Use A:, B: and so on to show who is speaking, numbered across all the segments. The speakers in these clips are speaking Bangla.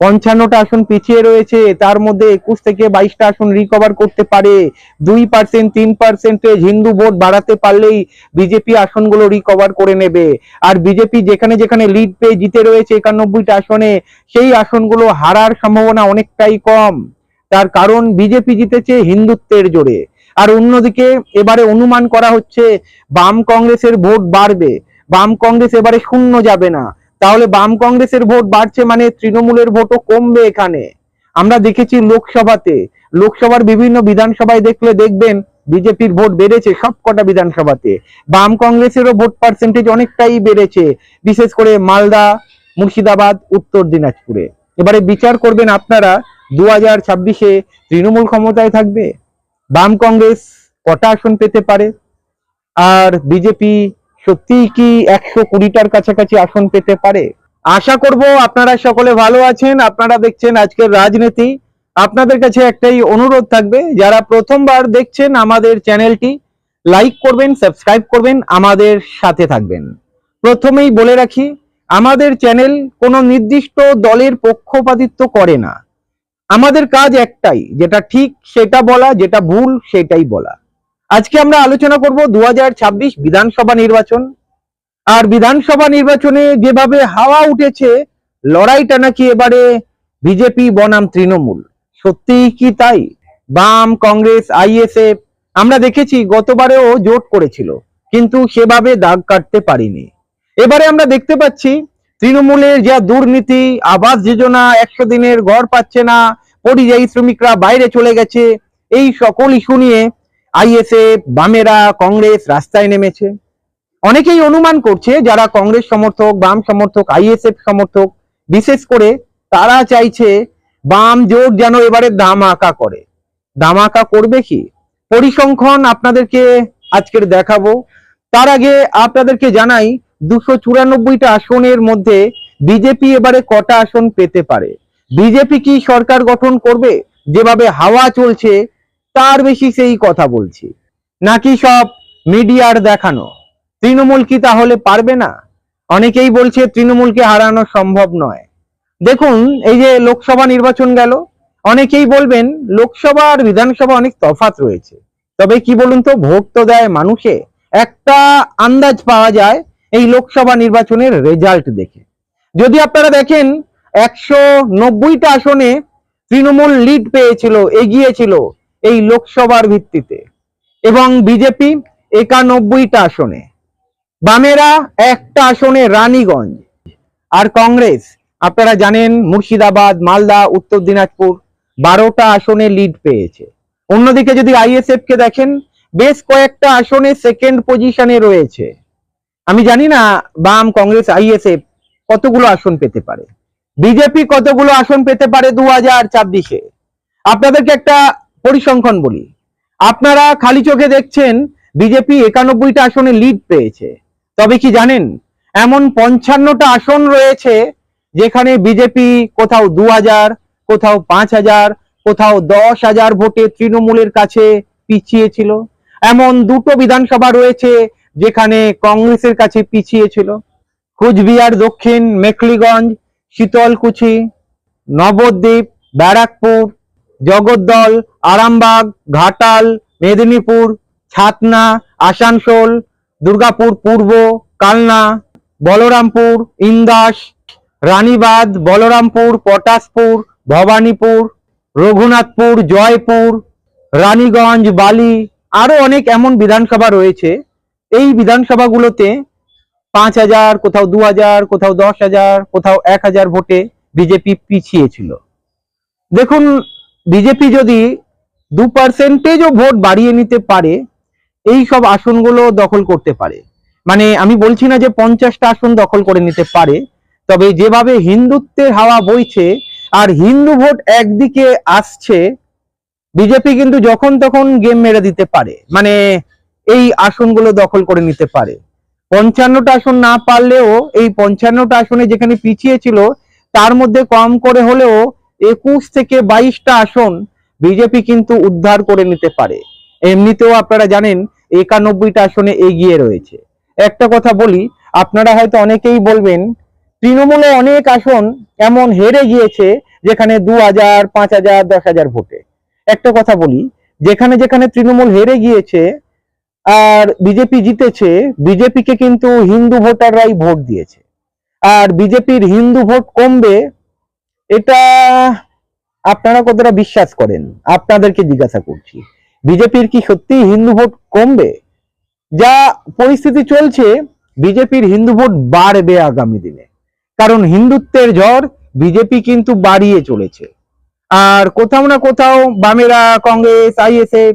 A: পঞ্চান্নটা আসন পিছিয়ে রয়েছে, তার মধ্যে একুশ থেকে বাইশটা আসন রিকভার করতে পারে। দুই পার্সেন্ট তিন পার্সেন্টেজ হিন্দু ভোট বাড়াতে পারলেই বিজেপি আসনগুলো রিকভার করে নেবে। আর বিজেপি যেখানে যেখানে লিড পেয়ে জিতে রয়েছে একানব্বইটা আসনে, সেই আসনগুলো হারার সম্ভাবনা অনেকটাই কম। তার কারণ বিজেপি জিতেছে হিন্দুত্বের জোরে। আর অন্যদিকে এবারে অনুমান করা হচ্ছে, বাম কংগ্রেসের ভোট বাড়বে। বাম কংগ্রেস এবারে শূন্য যাবে না। তাহলে বাম কংগ্রেসের ভোট বাড়ছে মানে তৃণমূলের ভোটও কমবে এখানে। আমরা দেখেছি লোকসভাতে, লোকসভার বিভিন্ন বিধানসভায় দেখলে দেখবেন বিজেপির ভোট বেড়েছে সবকটা বিধানসভাতে। বাম কংগ্রেসেরও ভোট পার্সেন্টেজ অনেকটাই বেড়েছে, বিশেষ করে মালদা, মুর্শিদাবাদ, উত্তর দিনাজপুরে। এবারে বিচার করবেন আপনারা দু হাজার ছাব্বিশে তৃণমূল ক্ষমতায় থাকবে? বাম কংগ্রেস কটা আসন পেতে পারে? আর বিজেপি সত্যিই কি একশো কুড়িটার কাছাকাছি আসন পেতে পারে? আশা করব আপনারা সকলে ভালো আছেন। আপনারা দেখছেন আজকের রাজনীতি। আপনাদের কাছে একটাই অনুরোধ থাকবে, যারা প্রথমবার দেখছেন আমাদের চ্যানেলটি, লাইক করবেন, সাবস্ক্রাইব করবেন, আমাদের সাথে থাকবেন। প্রথমেই বলে রাখি, আমাদের চ্যানেল কোনো নির্দিষ্ট দলের পক্ষপাতিত্ব করে না। আমাদের কাজ একটাই, যেটা ঠিক সেটা বলা, যেটা ভুল সেটাই বলা। আজকে আমরা আলোচনা করব দু হাজার ছাব্বিশ বিধানসভা নির্বাচন। আর বিধানসভা নির্বাচনে যেভাবে হাওয়া উঠেছে, লড়াইটা নাকি এবারে বিজেপি বনাম তৃণমূল। সত্যিই কি তাই? বাম, কংগ্রেস আইএসএফ আমরা দেখেছি গতবারেও জোট করেছিল, কিন্তু সেভাবে দাগ কাটতে পারিনি। এবারে আমরা দেখতে পাচ্ছি তৃণমূলের যা দুর্নীতি, আবাস যোজনা একশো দিনের ঘর পাচ্ছে না, পরিযায়ী শ্রমিকরা বাইরে চলে গেছে, এই সকল ইস্যু নিয়ে আইএসএফ, বামেরা, কংগ্রেস রাস্তায় নেমেছে। অনেকেই অনুমান করছে যারা কংগ্রেস সমর্থক, বাম সমর্থক, আইএসএফ সমর্থক, বিশেষ করে তারা চাইছে বাম জোট যেন এবারে দামাকা করে। দামাকা করবে কি? পরিসংখ্যান আপনাদেরকে আজকের দেখাবো। তার আগে আপনাদেরকে জানাই, দুশো চুরানব্বইটা আসনের মধ্যে বিজেপি এবারে কটা আসন পেতে পারে? বিজেপি কি সরকার গঠন করবে? যেভাবে হাওয়া চলছে তার বেশি সেই কথা বলছি। নাকি সব মিডিয়ার দেখানো? তৃণমূল কি তাহলে পারবে না? অনেকেই বলছে তৃণমূলকে হারানো সম্ভব নয়। দেখুন, এই যে লোকসভা নির্বাচন গেল, অনেকেই বলবেন লোকসভা আর বিধানসভা অনেক তফাৎ রয়েছে। তবে কি বলুন তো, ভোট তো দেয় মানুষে। একটা আন্দাজ পাওয়া যায় এই লোকসভা নির্বাচনের রেজাল্ট দেখে। যদি আপনারা দেখেন, একশো নব্বইটা আসনে তৃণমূল লিড পেয়েছিল, এগিয়েছিল। এই লোকসভার ভিত্তিতে। এবং বিজেপি একানব্বইটা আসনে। বামেরা একটা আসনে রানীগঞ্জ। আর কংগ্রেস, আপনারা জানেন, মুর্শিদাবাদ, মালদা, উত্তর দিনাজপুর, বারোটা আসনে লিড পেয়েছে। অন্যদিকে যদি আইএসএফ কে দেখেন, বেশ কয়েকটা আসনে সেকেন্ড পজিশনে রয়েছে। আমি জানি না, বাম, কংগ্রেস আইএসএফ কতগুলো আসন পেতে পারে। বিজেপি কতগুলো আসন পেতে পারে দু হাজার ছাব্বিশে? আপনাদেরকে একটা পরিসংখ্যান বলি। আপনারা খালি চোখে দেখছেন বিজেপি একানব্বইটা আসনে লিড পেয়েছে। তবে কি জানেন? এমন পঞ্চান্নটা আসন রয়েছে যেখানে বিজেপি কোথাও দু হাজার কোথাও পাঁচ হাজার কোথাও দশ হাজার ভোটে তৃণমূলের কাছে পিছিয়ে ছিল। এমন দুটো বিধানসভা রয়েছে যেখানে কংগ্রেসের কাছে পিছিয়ে ছিল। কুচবিহার, দক্ষিণ, মেখলিগঞ্জ, শীতলকুচি, নবদ্বীপ, ব্যারাকপুর জগদ্দল, আরামবাগ, ঘাটাল, মেদিনীপুর, ছাতনা, আসানসোল, দুর্গাপুর পূর্ব, কালনা, বলরামপুর, ইন্দাস, রানীবাঁধ, বলরামপুর, পটাশপুর, ভবানীপুর, রঘুনাথপুর, জয়পুর, রানীগঞ্জ, বালি, আরও অনেক এমন বিধানসভা রয়েছে। এই বিধানসভাগুলোতে পাঁচ হাজার, কোথাও দু হাজার, কোথাও দশ হাজার, কোথাও এক হাজার ভোটে বিজেপি পিছিয়ে ছিল। দেখুন বিজেপি যদি দু পার্সেন্টেজও ভোট বাড়িয়ে নিতে পারে, এই সব আসনগুলো দখল করতে পারে। মানে আমি বলছি না যে পঞ্চাশটা আসন দখল করে নিতে পারে, তবে যেভাবে হিন্দুত্বের হাওয়া বইছে আর হিন্দু ভোট একদিকে আসছে, বিজেপি কিন্তু যখন তখন গেম মেরে দিতে পারে। মানে এই আসনগুলো দখল করে নিতে পারে। পঞ্চান্নটা আসন না পারলেও এই পঞ্চান্নটা আসনে যেখানে পিছিয়ে ছিল, তার মধ্যে কম করে হলেও একুশ থেকে বাইশটা আসন বিজেপি কিন্তু উদ্ধার করে নিতে পারে। এমনিতেও আপনারা জানেন, একানব্বইটা আসনে এগিয়ে রয়েছে। একটা কথা বলি, আপনারা হয়তো অনেকেই বলবেন, তৃণমূলে অনেক আসন এমন হেরে গিয়েছে যেখানে দু হাজার, পাঁচ হাজার, দশ হাজার ভোটে। একটা কথা বলি, যেখানে যেখানে তৃণমূল হেরে গিয়েছে আর বিজেপি জিতেছে, বিজেপিকে কিন্তু হিন্দু ভোটাররাই ভোট দিয়েছে। আর বিজেপির হিন্দু ভোট কমবে এটা আপনারা কতটা বিশ্বাস করেন? আপনাদেরকে জিজ্ঞাসা করছি। বিজেপির কি সত্যি হিন্দু ভোট কমবে? যা পরিস্থিতি চলছে, বিজেপির হিন্দু ভোট বাড়বে আগামী দিনে। কারণ হিন্দুত্বের ঝড় বিজেপি কিন্তু বাড়িয়ে চলেছে। আর কোথাও না কোথাও বামেরা, কংগ্রেস, আইএসএফ,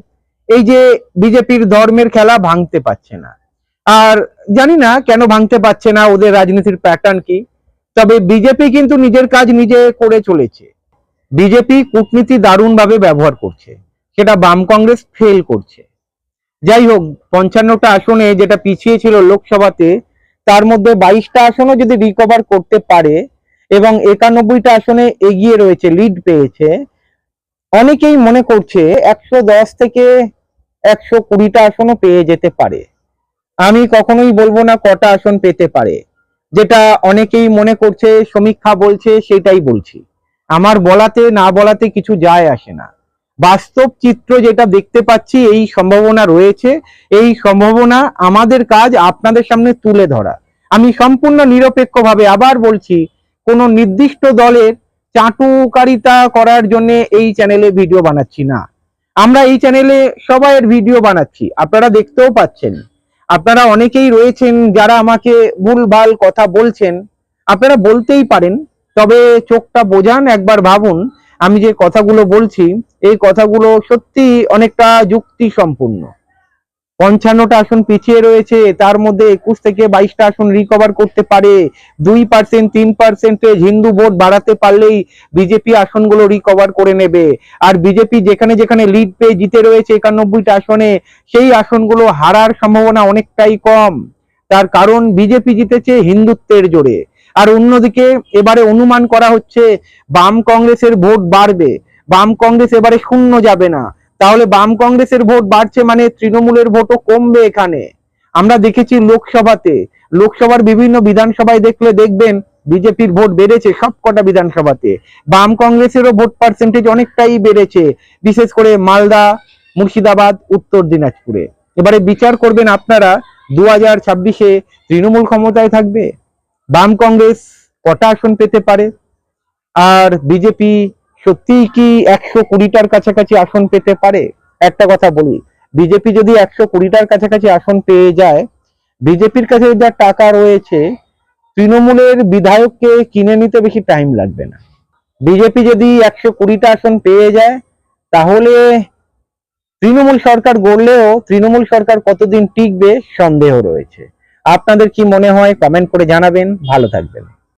A: এই যে বিজেপির ধর্মের খেলা ভাঙতে পারছে না। আর জানি না কেন ভাঙতে পারছে না, ওদের রাজনীতির প্যাটার্ন কি? তবে বিজেপি কিন্তু নিজের কাজ নিজে করে চলেছে। বিজেপি কূটনীতি দারুণভাবে ব্যবহার করছে। সেটা বাম কংগ্রেস ফেল করছে। যাই হোক, পঞ্চান্নটা আসনে যেটা পিছিয়ে ছিল লোকসভাতে, তার মধ্যে বাইশটা আসনও যদি রিকভার করতে পারে এবং একানব্বইটা আসনে এগিয়ে রয়েছে লিড পেয়েছে, অনেকেই মনে করছে একশো দশ থেকে একশো কুড়িটা আসনও পেয়ে যেতে পারে। আমি কখনোই বলব না কটা আসন পেতে পারে। যেটা অনেকেই মনে করছে, সমীক্ষা বলছে, সেটাই বলছি। আমার বলাতে, না বলাতে কিছু যায় আসে না। বাস্তব চিত্র যেটা দেখতে পাচ্ছি, এই সম্ভাবনা রয়েছে। এই সম্ভাবনা আমাদের কাজ আপনাদের সামনে তুলে ধরা। আমি সম্পূর্ণ নিরপেক্ষভাবে আবার বলছি, কোনো নির্দিষ্ট দলের চাটুকারিতা করার জন্য এই চ্যানেলে ভিডিও বানাচ্ছি না। আমরা এই চ্যানেলে সবাইয়ের ভিডিও বানাচ্ছি। আপনারা দেখতেও পাচ্ছেন। আপনারা অনেকেই রয়েছেন যারা আমাকে ভুলভাল কথা বলছেন। আপনারা বলতেই পারেন, তবে চোখটা বোঝান, একবার ভাবুন, আমি যে কথাগুলো বলছি, এই কথাগুলো সত্যি অনেকটা যুক্তি সম্পূর্ণ পঞ্চান্নটা আসন পিছিয়ে রয়েছে, তার মধ্যে একুশ থেকে বাইশটা আসন রিকভার করতে পারে। দুই পার্সেন্ট তিন পার্সেন্টেজ হিন্দু ভোট বাড়াতে পারলেই বিজেপি আসনগুলো রিকভার করে নেবে। আর বিজেপি যেখানে যেখানে লিড পেয়ে জিতে রয়েছে একানব্বইটা আসনে, সেই আসনগুলো হারার সম্ভাবনা অনেকটাই কম। তার কারণ বিজেপি জিতেছে হিন্দুত্বের জোরে। আর অন্যদিকে এবারে অনুমান করা হচ্ছে, বাম কংগ্রেসের ভোট বাড়বে। বাম কংগ্রেস এবারে শূন্য যাবে না। তাহলে বাম কংগ্রেসের ভোট বাড়ছে মানে তৃণমূলের ভোটও কমবে এখানে। আমরা দেখেছি লোকসভাতে, লোকসভার বিভিন্ন বিধানসভায় দেখলে দেখবেন বিজেপির ভোট বেড়েছে সবকটা বিধানসভাতে। বাম কংগ্রেসেরও ভোট পার্সেন্টেজ অনেকটাই বেড়েছে, বিশেষ করে মালদা, মুর্শিদাবাদ, উত্তর দিনাজপুরে। এবারে বিচার করবেন আপনারা দু হাজার ছাব্বিশে তৃণমূল ক্ষমতায় থাকবে, বাম কংগ্রেস কটা আসন পেতে পারে? আর বিজেপি সত্যিই কি একশো কুড়িটার কাছাকাছি আসন পেতে পারে? একটা কথা বলি, বিজেপি যদি একশো কুড়িটার কাছাকাছি আসন পেয়ে যায়, বিজেপির কাছে যা টাকা রয়েছে, তৃণমূলের বিধায়ককে কিনে নিতে বেশি টাইম লাগবে না। বিজেপি যদি একশো কুড়িটা আসন পেয়ে যায়, তাহলে তৃণমূল সরকার গড়লেও তৃণমূল সরকার কতদিন টিকবে সন্দেহ রয়েছে। আপনাদের কি মনে হয়? কমেন্ট করে জানাবেন। ভালো থাকবেন।